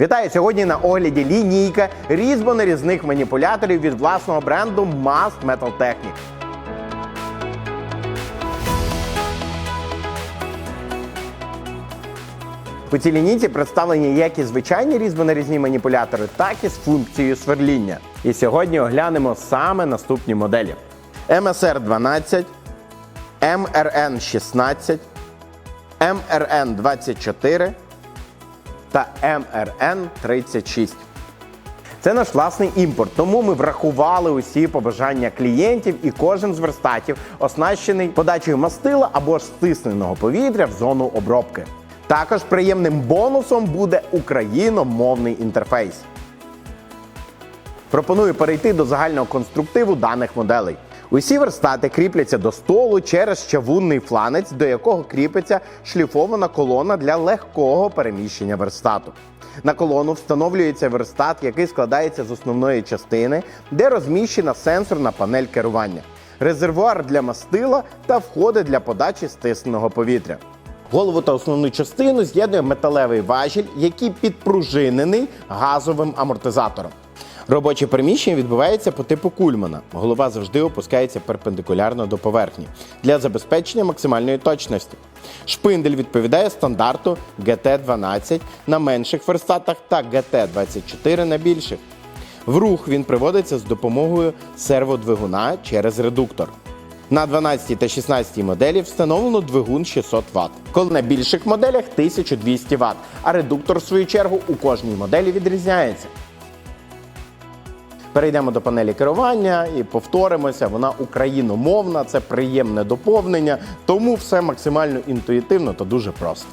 Вітаю сьогодні на огляді лінійка різьбо-нарізних маніпуляторів від власного бренду Mast Metal Technic. У цій лінійці представлені як і звичайні різьбо-нарізні маніпулятори, так і з функцією сверління. І сьогодні оглянемо саме наступні моделі: MSR 12, MRN 16, MRN 24 та MRN36. Це наш власний імпорт, тому ми врахували усі побажання клієнтів, і кожен з верстатів оснащений подачею мастила або ж стисненого повітря в зону обробки. Також приємним бонусом буде україномовний інтерфейс. Пропоную перейти до загального конструктиву даних моделей. Усі верстати кріпляться до столу через чавунний фланець, до якого кріпиться шліфована колона для легкого переміщення верстату. На колону встановлюється верстат, який складається з основної частини, де розміщена сенсорна панель керування, резервуар для мастила та входи для подачі стисненого повітря. Голову та основну частину з'єднує металевий важіль, який підпружинений газовим амортизатором. Робоче приміщення відбувається по типу кульмана. Голова завжди опускається перпендикулярно до поверхні для забезпечення максимальної точності. Шпиндель відповідає стандарту GT12 на менших верстатах та GT24 на більших. В рух він приводиться з допомогою серводвигуна через редуктор. На 12 та 16 моделі встановлено двигун 600 Вт, коли на більших моделях 1200 Вт, а редуктор, в свою чергу, у кожній моделі відрізняється. Перейдемо до панелі керування і повторимося. Вона україномовна, це приємне доповнення, тому все максимально інтуїтивно та дуже просто.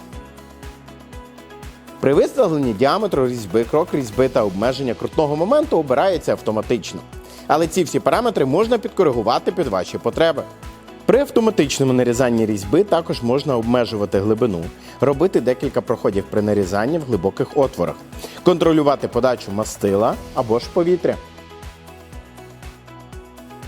При виставленні діаметру різьби, крок різьби та обмеження крутного моменту обирається автоматично. Але ці всі параметри можна підкоригувати під ваші потреби. При автоматичному нарізанні різьби також можна обмежувати глибину, робити декілька проходів при нарізанні в глибоких отворах, контролювати подачу мастила або ж повітря.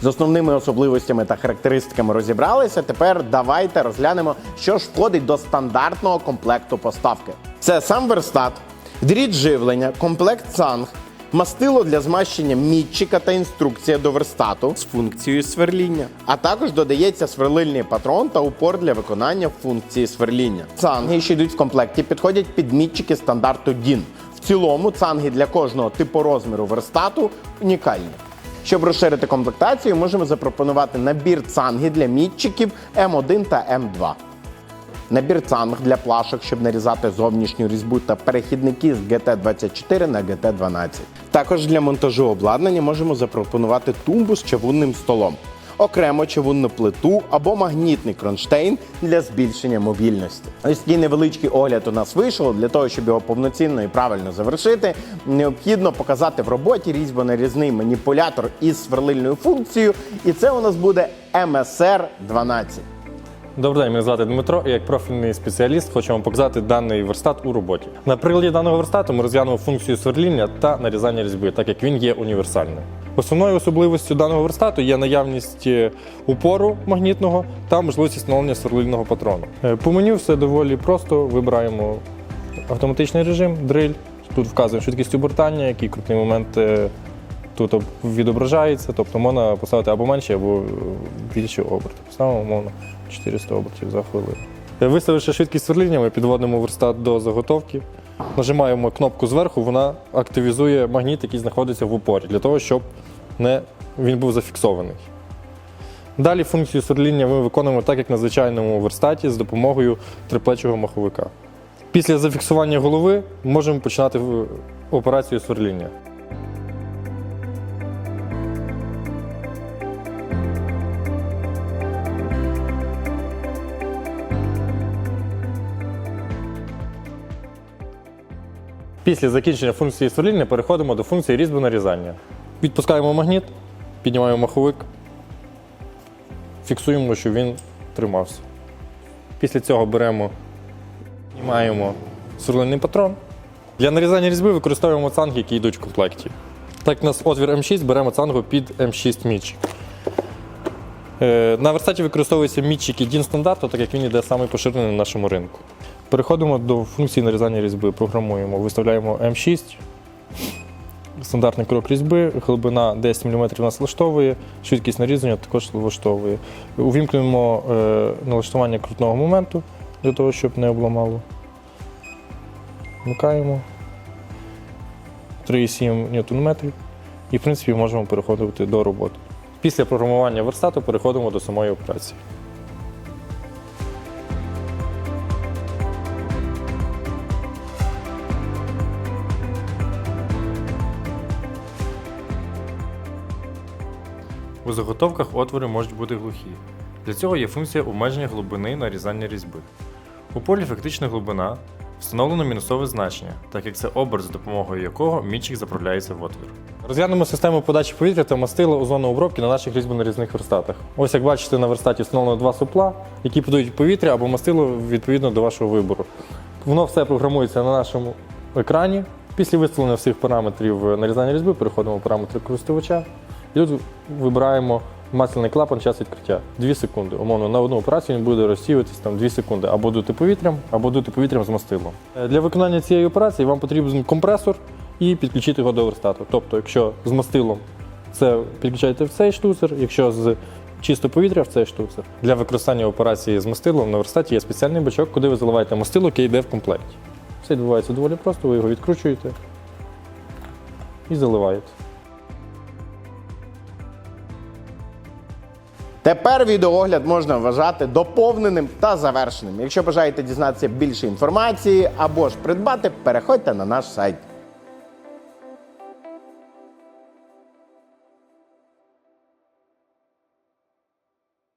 З основними особливостями та характеристиками розібралися. Тепер давайте розглянемо, що ж входить до стандартного комплекту поставки. Це сам верстат, дріт живлення, комплект санг, мастило для змащення мітчика та інструкція до верстату з функцією сверління. А також додається сверлильний патрон та упор для виконання функції сверління. Цанги, що йдуть в комплекті, підходять під мітчики стандарту DIN. В цілому цанги для кожного типу розміру верстату унікальні. Щоб розширити комплектацію, можемо запропонувати набір цанги для мітчиків М1 та М2. Набір цанг для плашок, щоб нарізати зовнішню різьбу та перехідники з GT24 на GT12. Також для монтажу обладнання можемо запропонувати тумбу з чавунним столом, окремо чавунну плиту або магнітний кронштейн для збільшення мобільності. Ось такий невеличкий огляд у нас вийшов. Для того, щоб його повноцінно і правильно завершити, необхідно показати в роботі різьбонарізний маніпулятор із сверлильною функцією, і це у нас буде MSR 12. Добрий день, мене звати Дмитро, і як профільний спеціаліст хочу вам показати даний верстат у роботі. На прикладі даного верстату ми розглянемо функцію сверління та нарізання різьби, так як він є універсальним. Основною особливістю даного верстату є наявність е, упору магнітного та можливість встановлення сверлильного патрону. Е, По меню все доволі просто. Вибираємо автоматичний режим, дриль. Тут вказуємо швидкість обертання, який крутний момент е, тут відображається. Тобто можна поставити або менші, або е, більші оберти. Поставимо, мовно, 400 обертів за хвилину. Е, Виставивши швидкість сверління, ми підводимо верстат до заготовки. Нажимаємо кнопку зверху, вона активізує магніт, який знаходиться в упорі, для того, щоб не, він був зафіксований. Далі функцію сверління ми виконуємо так, як на звичайному верстаті з допомогою триплечого маховика. Після зафіксування голови можемо починати операцію сверління. Після закінчення функції сверління переходимо до функції різьбонарізання. Відпускаємо магніт, піднімаємо маховик, фіксуємо, щоб він тримався. Після цього беремо, знімаємо сверлильний патрон. Для нарізання різьби використовуємо цанги, які йдуть в комплекті. Так як у нас отвір М6, беремо цангу під М6 мітчик. Е, На верстаті використовуються мітчики DIN стандарту, так як він йде самий поширений на нашому ринку. Переходимо до функції нарізання різьби. Програмуємо, виставляємо М6. Стандартний крок різьби, глибина 10 мм нас влаштовує, швидкість нарізання також влаштовує. Увімкнемо е, налаштування крутного моменту для того, щоб не обламало. Вмикаємо 3,7 Нм і, в принципі, можемо переходити до роботи. Після програмування верстату переходимо до самої операції. У заготовках отвори можуть бути глухі. Для цього є функція обмеження глибини нарізання різьби. У полі фактична глибина встановлено мінусове значення, так як це оберт, за допомогою якого мічик заправляється в отвір. Розглянемо систему подачі повітря та мастила у зону обробки на наших різьбонарізних верстатах. Ось як бачите, на верстаті встановлено два супла, які подають повітря або мастило відповідно до вашого вибору. Воно все програмується на нашому екрані. Після виставлення всіх параметрів нарізання різьби переходимо в параметри користувача. І тут вибираємо масляний клапан, час відкриття. 2 секунди. Умовно, на одну операцію він буде розсіюватись там 2 секунди. Або дути повітрям, або дути повітрям з мастилом. Е, Для виконання цієї операції вам потрібен компресор і підключити його до верстату. Тобто, якщо з мастилом це підключаєте в цей штуцер, якщо з чисто повітря в цей штуцер. Для використання операції з мастилом на верстаті є спеціальний бачок, куди ви заливаєте мастило, яке йде в комплекті. Все відбувається доволі просто, ви його відкручуєте і заливаєте. Тепер відеоогляд можна вважати доповненим та завершеним. Якщо бажаєте дізнатися більше інформації або ж придбати, переходьте на наш сайт.